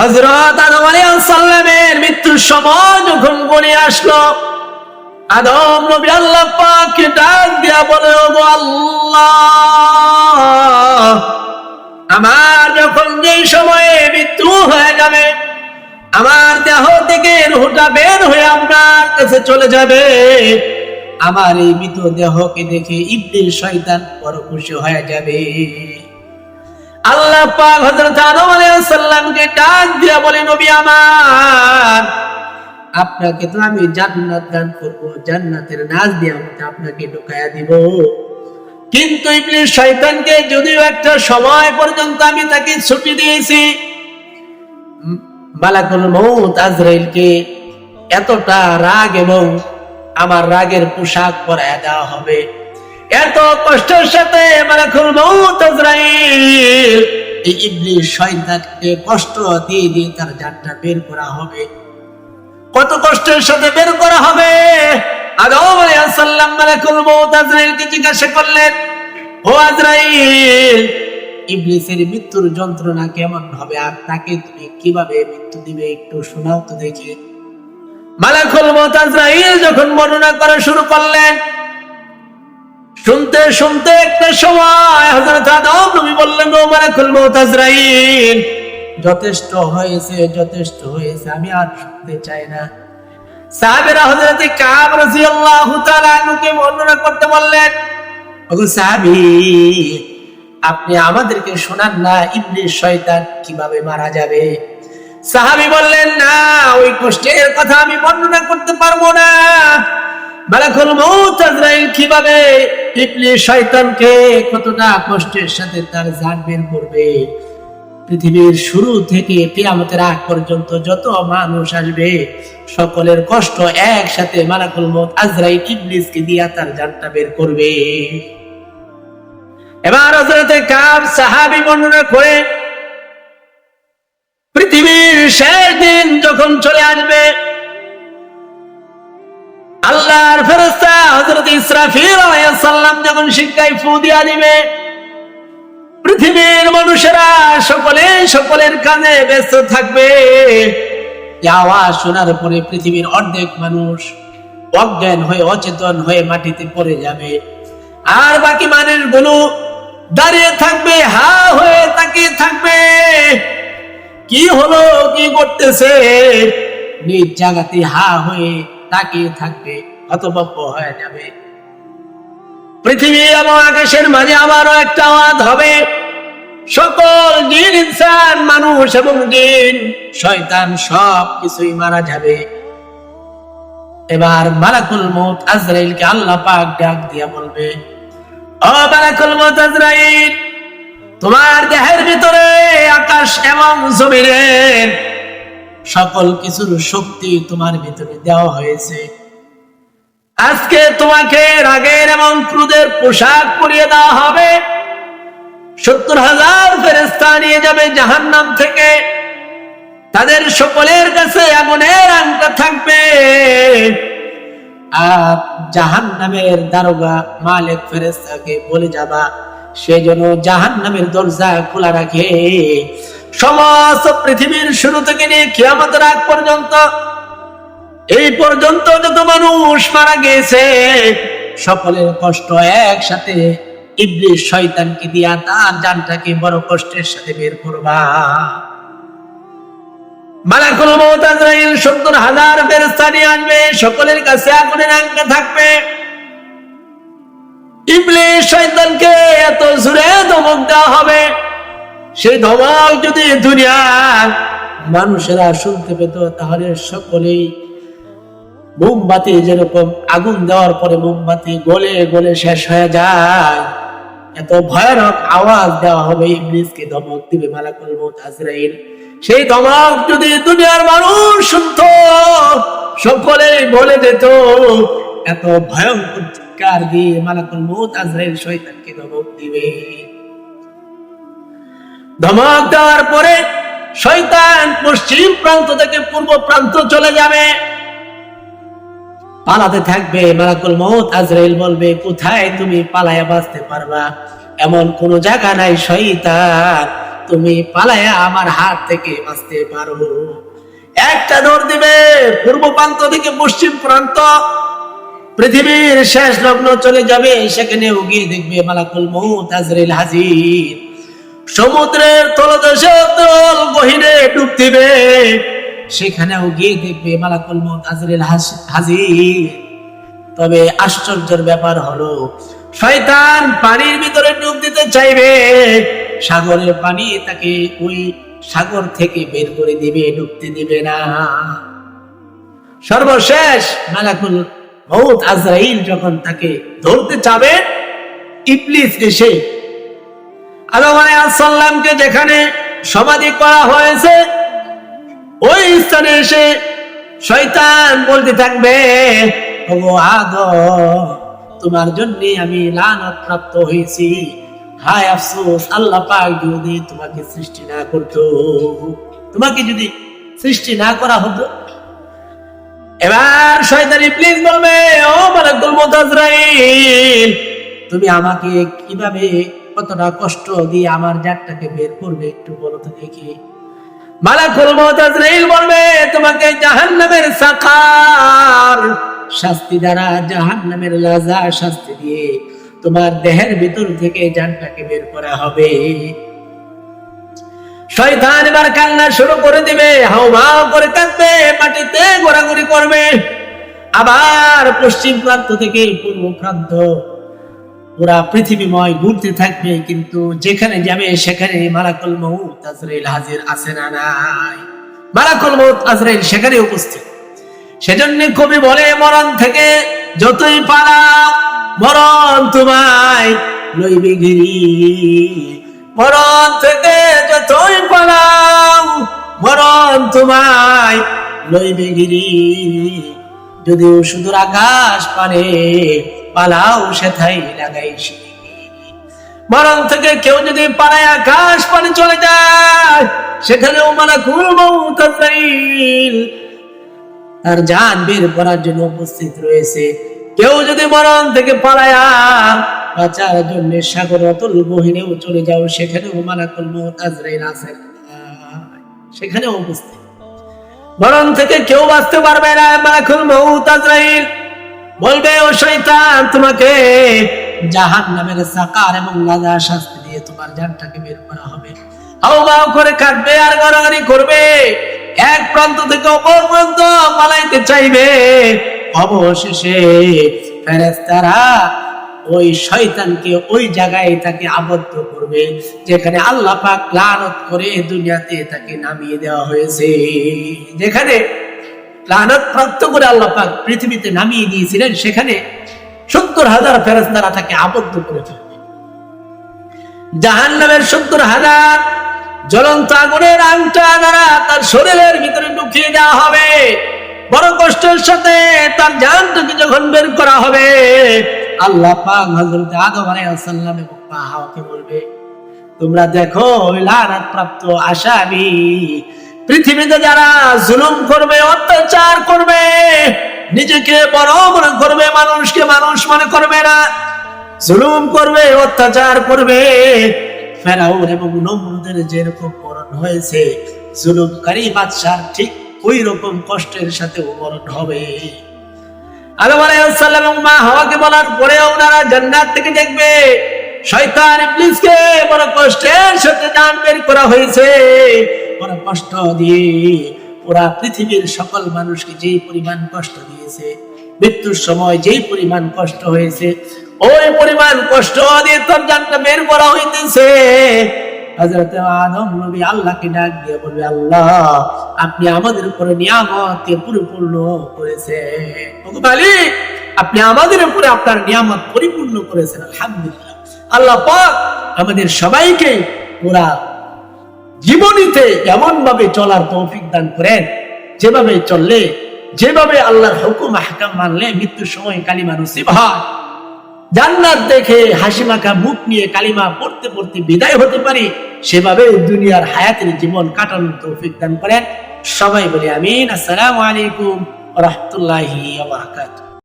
হজরত আদম আলাইহিসসালামের মৃত্যুর সময় যখন বলে আসলো, আদম নবী আল্লাহ পাককে ডাক দিয়া বলে ও আল্লাহ, আমার যখন যে সময়ে মৃত্যু হয়ে যাবে, আমার দেহ থেকে রুহটা বের হয়ে আপনার কাছে চলে যাবে। আমার এই মৃত দেহকে দেখে ইবলিস শয়তান বড় খুশি হয়ে যাবে। আল্লাহ পাক হযরত আদম আলাইহিস সালামকে ডাক দিয়া বলে, নবী আমার, আপনাকে তো আমি জান্নাত দান করব, জান্নাতের নাজ দিয়ে আমাকে আপনাকে ঢুকায়া দিব। কিন্তু ইবলিস শয়তানকে যদিও একটা সময় পর্যন্ত আমি তাকে ছুটি দিয়েছি, মালাকুল মউত আজরাইলকে এতটা রাগ এবং আমার রাগের পোশাক পরায় দেওয়া হবে। এত কষ্টের সাথে মালাকুল মউত এই শয়তানকে কষ্ট দিয়ে দিয়ে তার জানটা বের করা হবে। কত কষ্টের সাথে বের করা হবে। আদম মালাকুল মউত আজরাইলকে জিজ্ঞাসা করলেন? ও আজরাইল, ইবলিসের মৃত্যুর যন্ত্রণা কেমন হবে আর তাকে তুমি কীভাবে মৃত্যু দিবে একটু শোনাও তো দেখি। মালাকুল মউত আজরাইল যখন বর্ণনা করা শুরু করলেন শুনতে শুনতে একটা সময় হযরত আদম নবী বললেন, ও মালাকুল মউত আজরাইল, যথেষ্ট হয়েছে যথেষ্ট হয়েছে, আমি আর শুনতে চাই না। সাহাবেরা হযরত কাব রাদিয়াল্লাহু তাআলা আনহুকে বর্ণনা করতে বললেন, ওগো সাহাবী, আপনি আমাদেরকে শোনান না, ইবলিস শয়তান কীভাবে মারা যাবে? সাহাবী বললেন, না, ওই কষ্টের কথা আমি বর্ণনা করতে পারব না। মালাকুল মউত আজরাইল কীভাবে ইবলিস শয়তানকে কতটা কষ্টের সাথে তার জান বের করবে? পৃথিবীর শুরু থেকে কিয়ামতের আগ পর্যন্ত যত মানুষ আসবে, সকলের কষ্ট একসাথে মালাকুল মউত আজরাইল ইবলিসকে দিয়া তার জানটা বের করবে। এবার হযরতে কাব সাহাবী বর্ণনা করে, পৃথিবীর শেষ দিন যখন চলে আসবে আল্লাহর ফেরেশতা হযরত ইসরাফিল আলাইহিস সালাম যখন শিক্ষায় ফু দিয়া দিবে, পৃথিবীর মানুষেরা সকলে সকলের কাজে ব্যস্ত থাকবে। আওয়াজ শোনার পরে পৃথিবীর অর্ধেক মানুষ অজ্ঞান হয়ে, অচেতন হয়ে মাটিতে পড়ে যাবে। আর বাকি মানুষগুলো দাঁড়িয়ে থাকবে, হা হয়ে তাকিয়ে থাকবে। কি হলো, কি করতেছে নিজ জায়গাতে হা হয়ে তাকিয়ে থাকবে, হতভম্ব হয়ে যাবে। পৃথিবী এবং আকাশের মাঝে আবারও একটা আওয়াজ হবে। সকল জিন, ইনসান, মানুষ এবং জিন, শয়তান সব কিছুই মারা যাবে। এবার মালাকুল মউত আজরাইলকে আল্লাহ পাক ডাক দিয়া বলবে, ও মালাকুল মউত আজরাইল, তোমার দেহের ভিতরে আকাশ এবং জমিনের সকল কিছুর শক্তি তোমার ভিতরে দেওয়া হয়েছে। আজকে তোমাকে রাগের এবং ক্রোধের পোশাক পরিয়ে দেওয়া হবে। সত্তর হাজার ফেরেস্তা নিয়ে যাবে জাহান্নাম থেকে। তাদের সকলের কাছে আগুনের আংটা থাকবে। আর জাহান নামের দারোগা মালিক ফেরেস্তাকে বলে যাবা সেজন্য জাহান নামের দরজা খোলা রাখে। সমস্ত পৃথিবীর শুরু থেকে নিয়ে কিয়ামতের আগ পর্যন্ত, এই পর্যন্ত যত মানুষ মারা গেছে সকলের কষ্ট একসাথে ইবলিস শয়তানকে দিয়া তার জানটাকে বড় কষ্টের সাথে বের করবা। মালাকুল মউত আজরাইল 70 হাজার ফেরেশতা নিয়ে সকলের কাছে আগুনের আঙ্কা থাকবে। ইবলিস শয়তানকে এত জোরে ধমক দেওয়া হবে সেই ধমক যদি দুনিয়ার মানুষেরা শুনতে পেত, তাহলে সকলেই মোমবাতি যেরকম আগুন দেওয়ার পরে মোমবাতি গলে গলে শেষ হয়ে যায়। এত ভয়ানক আওয়াজ দেওয়া হবে, ইবলিসকে ধমক দিবে মালাকুল মউত আজরাইল। সেই ধমক যদি দুনিয়ার মানুষ শুনতো সকলে বলে যেত এত ভয়ঙ্কর চিৎকার দিয়ে মালাকুল মউত আজরাইল শয়তানকে ধমক দিবে। ধমক দেওয়ার পরে শয়তান পশ্চিম প্রান্ত থেকে পূর্ব প্রান্ত চলে যাবে। পালাতে থাকবে, মালাকুল মউত আজরাইল বলবে, কোথায় তুমি পালায়া বাঁচতে পারবা? এমন কোন জায়গা নাই, শয়তান। তুমি পালায়া আমার হাত থেকে বাঁচতে পারো। একটা দৌড় দিবে, পূর্ব প্রান্ত থেকে পশ্চিম প্রান্ত। পৃথিবীর শেষ লগ্ন চলে যাবে, সেখানে গিয়ে দেখবে মালাকুল মৌত আজরিল হাজির। সমুদ্রের তলদেশে তল ডুব দিবে। সেখানেও গিয়ে দেখবে মালাকুল মৌত হাস- হাজির। তবে আশ্চর্যের ব্যাপার হলো, শয়তান পানির ভিতরে ডুব দিতে চাইবে। সাগরের পানি তাকে ওই সাগর থেকে বের করে দিবে, ডুবতে দিবে না। সর্বশেষ মালাকুল মৌত আজরাইল যখন তাকে ধরতে চাবে ইবলিস এসে আদম যেখানে সমাধি করা হয়েছে, ওই স্থানে এসে শয়তান বলতে থাকবে তোমার জন্য আমি লানত প্রাপ্ত হয়েছি। হায় আফসোস, আল্লাহ পাক যদি তোমাকে সৃষ্টি না করতো, তোমাকে যদি সৃষ্টি না করা হতো। এবার শয়তানি প্লিজ বলবে, ও মালাকুল মউত আজরাইল, তুমি আমাকে কীভাবে কতটা কষ্ট দিয়ে আমার জাতটাকে বের করবে একটু বলো তো দেখি। মালাকুল বলবে, তোমাকে জাহান্নামের সাকার শাস্তি দ্বারা জাহান্নামের লাজা শাস্তি দিয়ে তোমার দেহের ভিতর থেকে জানটাকে বের করা হবে। শয়তান এবার কান্না শুরু করে দিবে হাউমাউ করে কাঁদবে মাটিতে ঘোরাঘুরি করবে। আবার পশ্চিম প্রান্ত থেকে পূর্ব প্রান্ত পুরা পৃথিবীময় ঘুরতে থাকবে, কিন্তু যেখানে যাবে সেখানে মালাকুল মউত আজরাইল হাজির আছে না নাই। মালাকুল মউত আজরাইল সেখানে উপস্থিত। সেজন্য কবি বলে, মরণ থেকে যতই পালাও মরণ তোমায় লইবে গিরি মরণ থেকে যতই পালাও মরণ তোমায় লইবে গিরি যদিও সুদূর আকাশ পানে পালাও সেথাই লাগাই শিরি। মরণ থেকে কেউ যদি পালায় আকাশ পানে চলে যায়, সেখানেও কুলমৌ তার জান বের করার জন্য উপস্থিত রয়েছে। কেউ যদি মরণ থেকে পালায়া বাঁচার জন্য সাগর অতল গহিনেও চলে যাও, সেখানেও মালাকুল মৌত আজরাইল আছেন সেখানেও উপস্থিত। মরণ থেকে কেউ বাঁচতে পারবে না মালাকুল মৌত আজরাইল বলবে, ও শয়তান, তোমাকে জাহান নামের সাকার এবং লাজা শাস্তি দিয়ে তোমার জানটাকে বের করা হবে। হাও করে কাটবে আর গড়াগড়ি করবে। এক প্রান্ত থেকে অপর প্রান্ত পালাইতে চাইবে। অবশেষে ফেরেশতারা ওই শয়তানকে ওই জায়গায় তাকে আবদ্ধ করবে, যেখানে আল্লাহ পাক লানত করে দুনিয়াতে তাকে নামিয়ে দেওয়া হয়েছে। যেখানে লানত প্রাপ্ত করে আল্লাহ পাক পৃথিবীতে নামিয়ে দিয়েছিলেন, সেখানে সত্তর হাজার ফেরেশতারা তাকে আবদ্ধ করে ফেলবে জাহান নামের সত্তর হাজার জ্বলন্ত আগুনের আংটা দ্বারা তার শরীরের ভিতরে ঢুকিয়ে দেওয়া হবে। বড় কষ্টের সাথে তার জানটাকে যখন বের করা হবে, আল্লাহ পাক হযরত আদম আলাইহিস সালাম এবং হাওয়াকে বলবে, তোমরা দেখো ওই লানাত প্রাপ্ত আসামি পৃথিবীতে যারা জুলুম করবে, অত্যাচার করবে, নিজেকে বড় মনে করবে, মানুষকে মানুষ মনে করবে না। জুলুম করবে, অত্যাচার করবে। ফেরাউন এবং নমরুদের যেরকম মরণ হয়েছে, জুলুমকারী বাদশার ঠিক ওই রকম কষ্টের সাথে মরণ হবে। আদম আলাইহিসসালাম এবং মা হাওয়াকে বলার পরে ওনারা জান্নাত থেকে দেখবে, শয়তান ইবলিসকে বড় কষ্টের সাথে জান বের করা হয়েছে। কষ্ট দিয়ে পুরা পৃথিবীর সকল মানুষকে যেই পরিমাণ কষ্ট দিয়েছে, মৃত্যুর সময় যেই পরিমাণ কষ্ট হয়েছে, ওই পরিমাণ কষ্ট দিয়ে তোর জানটা বের করা হইতেছে। হযরত আদম নবী আল্লাহকে ডাক দিয়ে বলবে, আল্লাহ, আপনি আমাদের উপরে নিয়ামতকে পরিপূর্ণ করেছেন। আপনি আমাদের উপরে আপনার নিয়ামত পরিপূর্ণ করেছেন, আলহামদুলিল্লাহ। আল্লাহ পাক আমাদের সবাইকে পুরা জীবনীতে এমন ভাবে চলার তৌফিক দান করেন, যেভাবে চললে, যেভাবে আল্লাহর হুকুম হাকাম মানলে মৃত্যুর সময় কালিমা নসিব হয়। জান্নাত দেখে হাসি মাখা মুখ নিয়ে কালিমা পড়তে পড়তে বিদায় হতে পারি সেভাবে দুনিয়ার হায়াতের জীবন কাটানোর তৌফিক দান করেন। সবাই বলি আমিন। আসসালামু আলাইকুম রহমতুল্লাহি